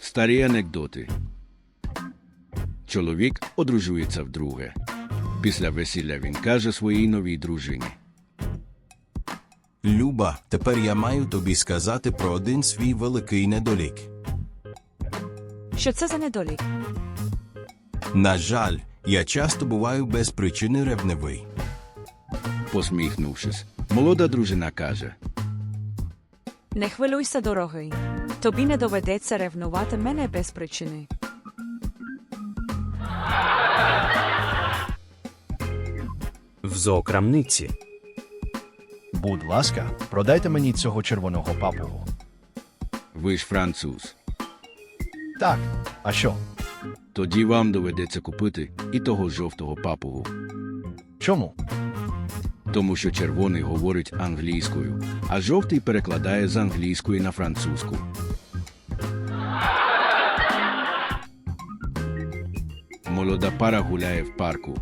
Старі анекдоти. Чоловік одружується вдруге. Після весілля він каже своїй новій дружині. Люба, тепер я маю тобі сказати про один свій великий недолік. Що це за недолік? На жаль, я часто буваю без причини ревнивий. Посміхнувшись, молода дружина каже: Не хвилюйся, дорогий. Тобі не доведеться ревнувати мене без причини. В зоокрамниці. Будь ласка, продайте мені цього червоного папугу. Ви ж француз. Так, а що? Тоді вам доведеться купити і того жовтого папугу, Чому? тому що червоний говорить англійською, а жовтий перекладає з англійської на французьку. Молода пара гуляє в парку.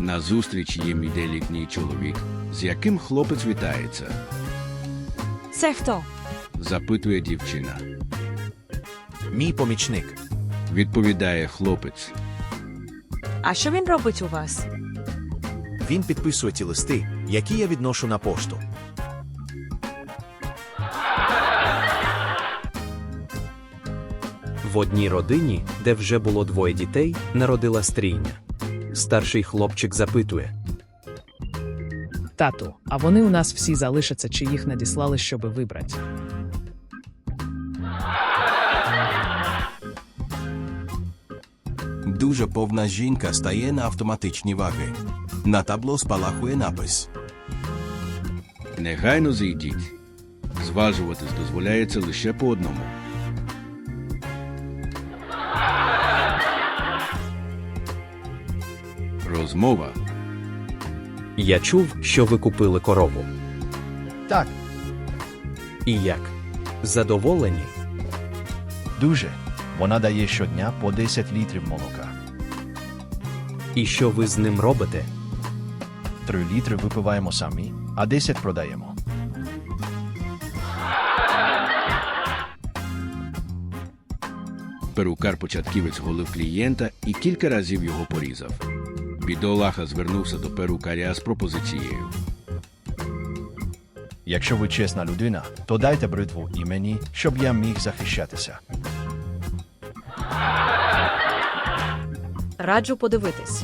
Назустріч їм іде літній чоловік, з яким хлопець вітається, Це хто? запитує дівчина. Мій помічник. Відповідає хлопець. А що він робить у вас? Він підписує ті листи, які я відношу на пошту. В одній родині, де вже було двоє дітей, народила стрійня. Старший хлопчик запитує. Тату, а вони у нас всі залишаться, чи їх надіслали, щоби вибрати. Дуже повна жінка стає на автоматичні ваги. На табло спалахує напис. Негайно зійдіть. Зважуватись дозволяється лише по одному. Розмова. Я чув, що ви купили корову. Так, І як? Задоволені? дуже. Вона дає щодня по 10 літрів молока. І що ви з ним робите? 3 літри випиваємо самі, а 10 продаємо. Перукар початківець голив клієнта і кілька разів його порізав. Бідолаха звернувся до перукаря з пропозицією. Якщо ви чесна людина, то дайте бритву і мені, щоб я міг захищатися. Раджу подивитись.